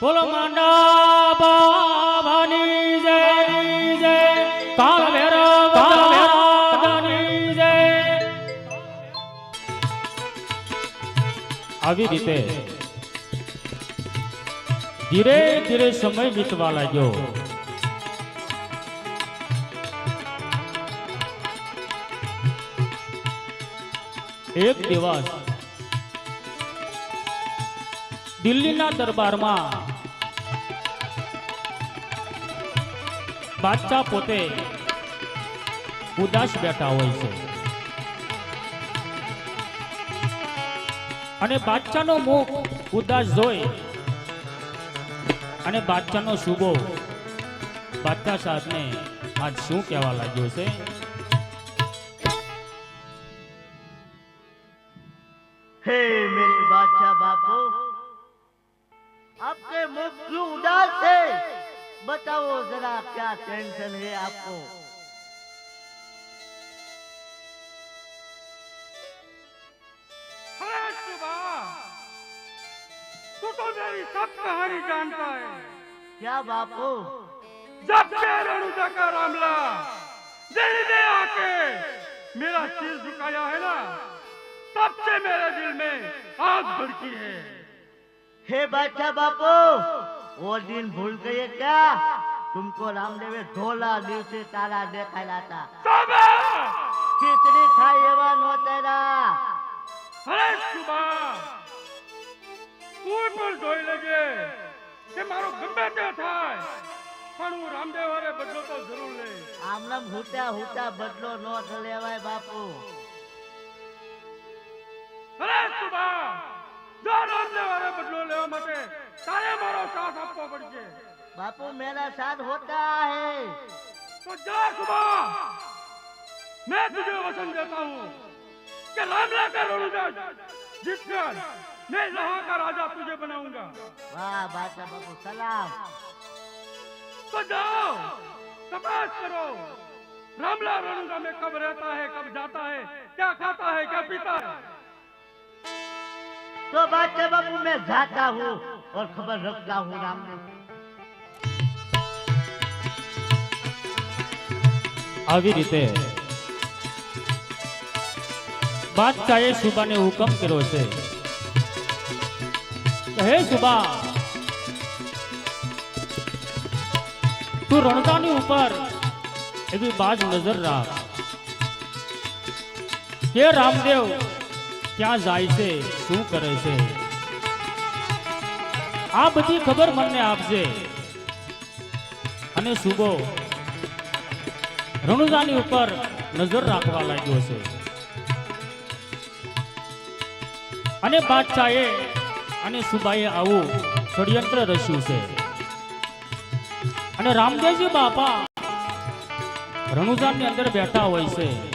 બોલો માંડા જય. આવી રીતે ધીરે ધીરે સમય વીતવા લાગ્યો. એક દિવસ દિલ્હીના દરબારમાં બાદશાહ પોતે ઉદાસ બેઠા હોય છે. અને બાદશાહનો મુખ ઉદાસ જોઈ અને બાદશાહનો શુભો. બાદશાહ સાહેબને આજ શું કહેવા લાગ્યો છે? હે મેરે મુખ ક્યું ઉદાસ છે? बताओ जरा क्या टेंशन है आपको अरे सुबह तू तो मेरी सब कहानी जानता है क्या बापू जब से रेणुका का रामला दिल्ली में आके मेरा सिर झुकाया है ना तब से मेरे दिल में आग भड़की है हे बादशाह बापू वो दिन भूल गए क्या तुमको रामदेवे ढोला દિવસે તારા દેખાયેલા હતા सुबह ખીચડી ખાય એવા નોતેરા અરે સુબા તું પણ જોઈ લેજે કે મારો ગમે તે થાય પણ હું રામદેવ હારે બદલો તો જરૂર લે આમ નામ હુતા હુતા બદલો નો લેવાય બાપુ साथ आपको पड़जे बापू मेरा साथ होता है। तो जा सुबह। मैं तुझे वचन देता हूँ कि राम लेकर रोल जिसका मैं यहाँ का राजा तुझे बनाऊँगा। वाह बादशाह बापू सलाम। तो जाओ तपास करो। रामला रणुगा में कब रहता है कब जाता है क्या खाता है क्या पीता है? तो बादशाह बापू मैं जाता हूँ। और खबर रखता हूँ राम ने આવી રીતે બાદશાહે સુબાને હુકમ કર્યો છે કે હે સુબા તું રણદાની ઉપર એવી બાજ નજર રાખ કે રામદેવ ક્યાં જાય છે શું કરે છે આ બધી ખબર મને આપજે. અને સુબો રણુજાની ઉપર નજર રાખવા લાગ્યો છે. અને બાદશાહે અને સુબાએ આવું ષડયંત્ર રચ્યું છે. અને રામદેવજી બાપા રણુજાની અંદર બેઠા હોય છે.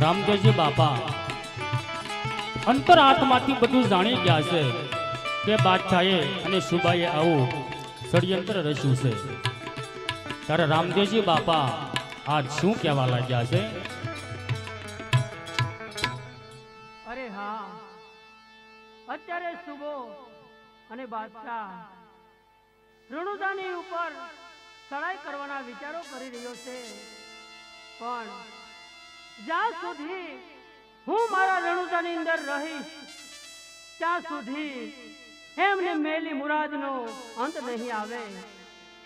રામદેવજી બાપા અંતર આત્માથી બધું જાણી ગયા છે. કે બાદશાહે અને સુબાએ આવું ષડયંત્ર રચ્યું છે. ત્યારે રામદેવજી બાપા આજ શું કહેવા લાગ્યા છે? અરે હા, અત્યારે સુબો અને બાદશાહ રણુદાની ઉપર ચડાઈ કરવાના વિચારો કરી રહ્યો છે. પણ જ્યાં સુધી હું મારા રણુદાની અંદર રહીશ, ત્યાં સુધી એમને મેલી મુરાદનો અંત નહીં આવે.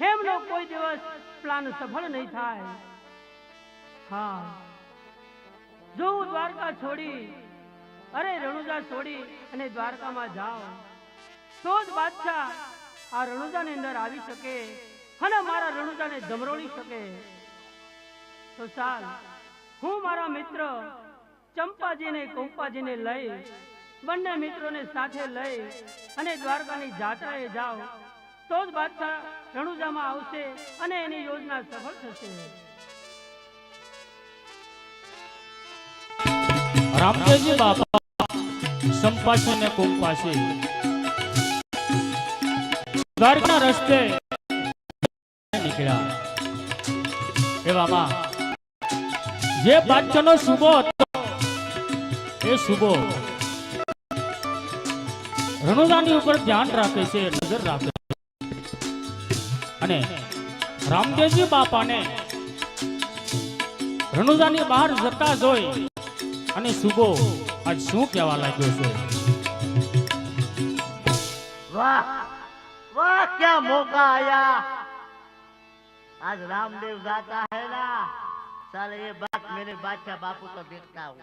એમનો કોઈ દિવસ પ્લાન સફળ નહીં થાય. હા. જો દ્વારકા છોડી, અરે રણુજા છોડી અને દ્વારકામાં જાઓ તો જ બાદશાહ આ રણુજાની અંદર આવી શકે અને મારા રણુજાને ધમરોળી શકે. તો ચાલ, હું મારા મિત્ર ચંપાજીને, કંપાજીને લઈ બંને મિત્રોને સાથે લઈ અને દ્વારકાની જાત્રાએ જાઓ, તો જ બાદશાહ રણુજામાં આવશે અને એની યોજના સફળ થશે. રામદેવજી બાપા સંપાશે ને કુંપાશે દ્વારકાના રસ્તે નીકળ્યા. એવામાં જે બાદશાહનો શુભો હતો, એ શુભો. રણોદાની ઉપર ધ્યાન રાખે છે, નજર રાખે અને રામદેવજી બાપાને રણુદાની બહાર જતા જોઈ અને સુબો, આજ શું કહેવા લાગ્યો છે? મોકા આયા. આજ રામદેવ જાતા હે ના. સાલે એ બાત મેરે બાદશાહ બાપુ તો દેખતા હું.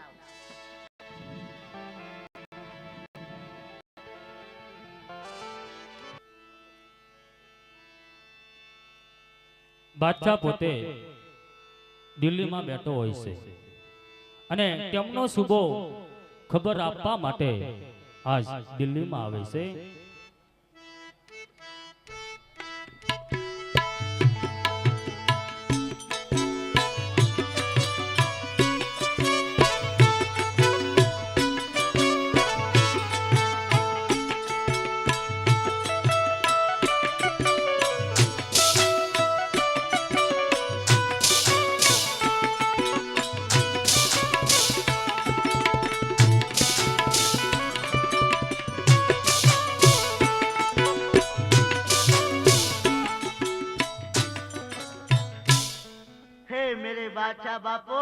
બાદશાહ પોતે દિલ્હીમાં બેઠો હોય છે. અને તેમનો સુબો ખબર આપવા માટે આજ દિલ્હીમાં આવે છે. बादशाह बापू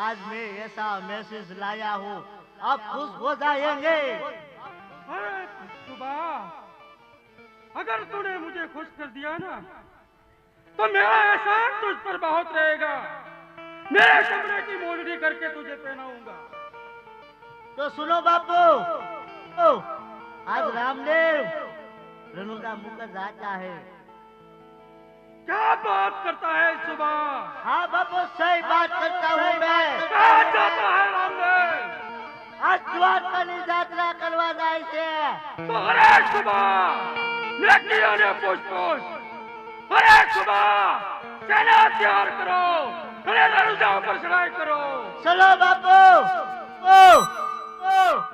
आज मैं ऐसा मैसेज लाया हूँ। आप खुश हो जाएँगे। सुबह अगर तूने मुझे खुश कर दिया ना तो मेरा एहसान तुझ पर बहुत रहेगा। मेरे कमरे की मोजड़ी करके तुझे पहनाऊँगा। तो सुनो बापू आज रामदेव रनुदा मुकर जाता है। क्या बात करता है सुबह हाँ बाबू सही बात करता हूँ मैं कहा जाता है रामदेव आज द्वारकानी यात्रा करवा जाए से तो अरे सुबह लड़कियों ने पूछ पूछ अरे सुबह सेना तैयार करो अरे दरुजा पर चढ़ाई करो चलो बापू ओ ओ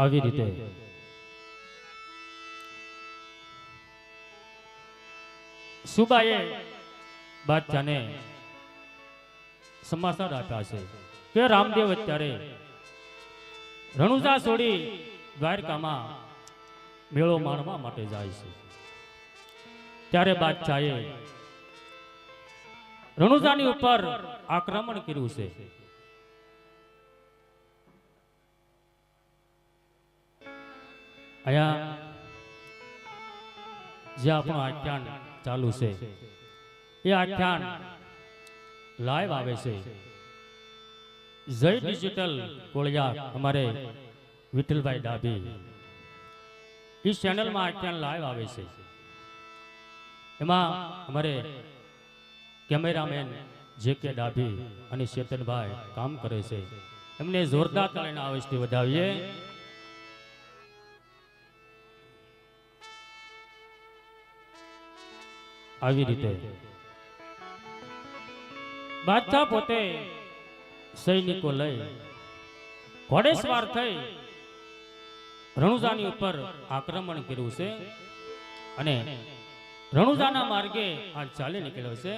આવી રીતે. સુબાએ બાદશાહને સમાચાર આપ્યા છે કે રામદેવ અત્યારે રણુજા છોડી દ્વારકામાં મેળો માણવા માટે જાય છે. ત્યારે બાદશાહે રણુજાની ઉપર આક્રમણ કર્યું છે. અહીંયા જે આપણું આખ્યાન ચાલુ છે, એ આખ્યાન લાઈવ આવે છે. જય ડિજિટલ કોળિયા અમારે વિઠ્ઠલભાઈ ડાભી. એ ચેનલમાં આખ્યાન લાઈવ આવે છે. એમાં અમારે કેમેરામેન જે કે ડાભી અને ચેતનભાઈ કામ કરે છે. એમને જોરદાર તાળીના અવશ્ય વધાવીએ. આવી રીતે. બાદશાહ પોતે સૈનિકો લઈ ઘોડેસવાર થઈ રણુજાની ઉપર આક્રમણ કર્યું છે અને રણુજાના માર્ગે આ ચાલી નીકળ્યો છે.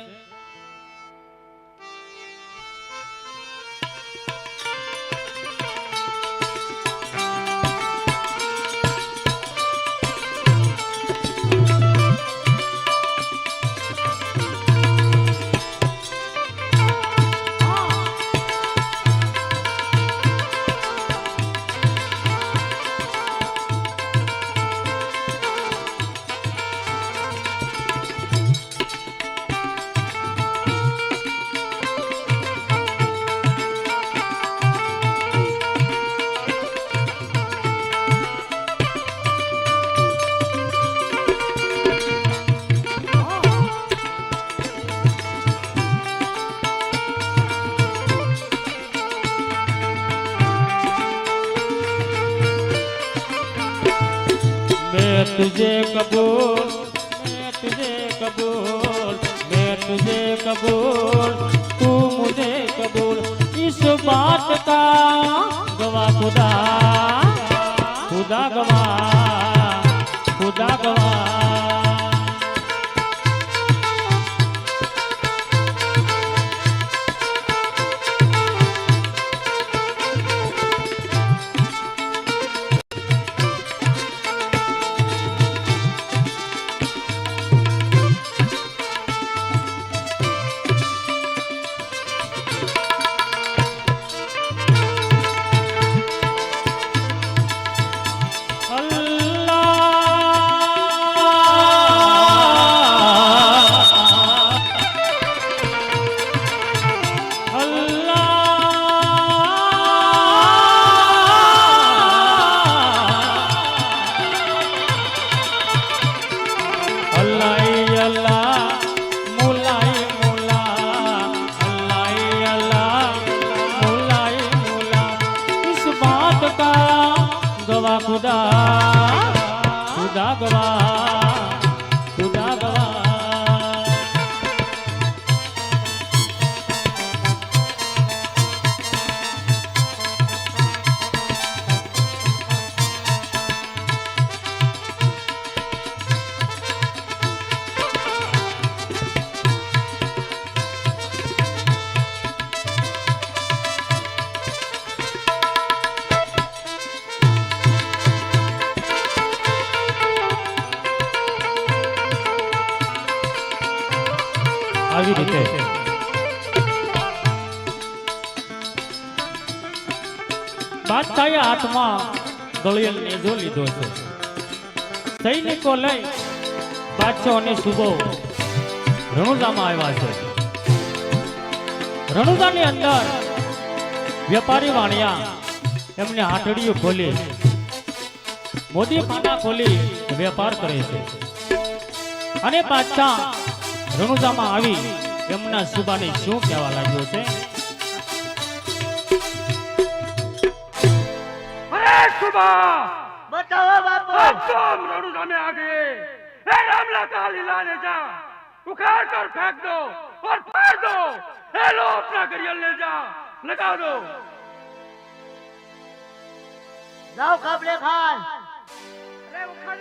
तुझे कबूल मैं तुझे कबूल मैं तुझे कबूल तू मुझे कबूल इस बात का गवा खुदा खुदा गवा खुदा गवा આવી રીતે. હાથમાં ગળિયલ નેજો લીધો છે. સૈનિકો લઈ બાદશાહ સુબો રણુજામાં આવ્યા છે. રણુજાની અંદર વેપારી વાણિયા એમને હાટડીઓ ખોલી મોદી ખાના ખોલી વેપાર કરે છે. અને બાદશાહ રણુજામાં આવી એમના સુબાને શું કહેવા લાગ્યો છે अरे सुबह બતાવો બાપુ अब तो हम रणुजा में आ गए ए रामला का लाने जा उखाड़ कर फेंक दो और फाड़ दो ए लो अपना गरियल ले जा लगा दो જાઓ કાબલે ખાન अरे उखाड़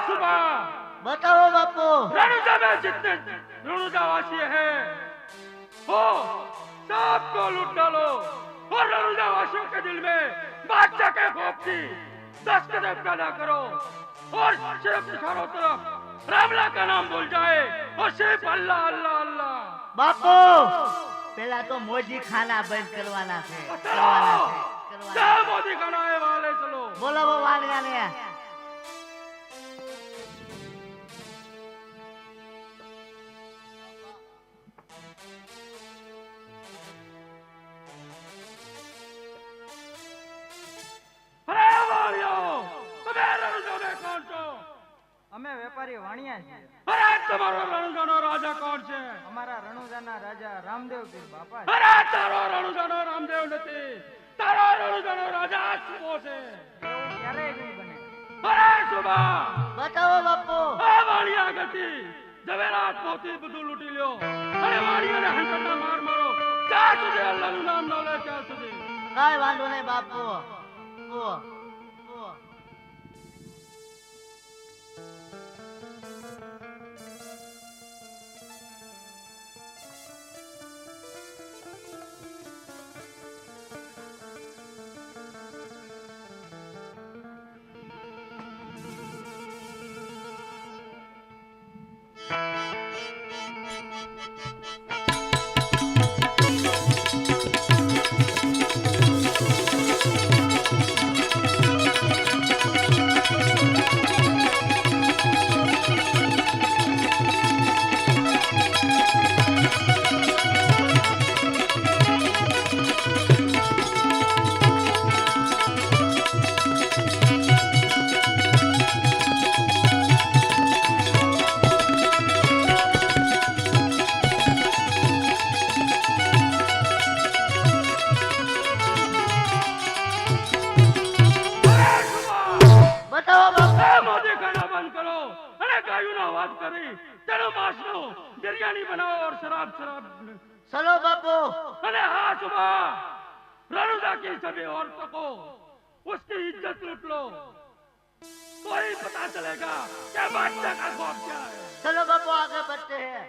सुबह। बताओ बापू। रेणुजा में जितने रेणुजा वासी है वो सबको लूट डालो। और रेणुजा वासियों के दिल में बादशाह के खोप की दस कदम पैदा करो। और सिर्फ़ चारों तरफ़ रामला का नाम भूल जाए और सिर्फ़ अल्लाह अल्लाह अल्लाह। बापू। पहला तो मोदी खाना बंद करवाना है करवाना है करवाना मोदी खाना है वाले चलो। बोलो वो वाले वाले અમારી વાણિયા છે. અરે તમારો રણુજાનો રાજા કોણ છે? અમારા રણુજાના રાજા રામદેવ પીર બાપા અરે તારો રણુજાનો રામદેવ નથી. તારો રણુજાનો રાજા સુબો છે. ક્યારે નહીં બને. અરે સુબા! બતાવો બાપુ. આ વાણિયા ગતિ. જવેરાત મોતી બધું લૂટી લ્યો. અરે વાણિયાને હંકરના માર મારો. ક્યાં સુધી અલ્લાહનું નામ ન લે ત્યાં સુધી. કાઈ વાંધો નહીં બાપુ. ઓ नहीं तेरू माशरो बिरयानी बनाओ और शराब शराब। चलो बापू। अरे हाँ सुबह। रनुजा की सभी औरतों को उसकी इज़्ज़त लुट लो। कोई पता चलेगा क्या बात का क्या है। चलो बापू आगे बढ़ते हैं।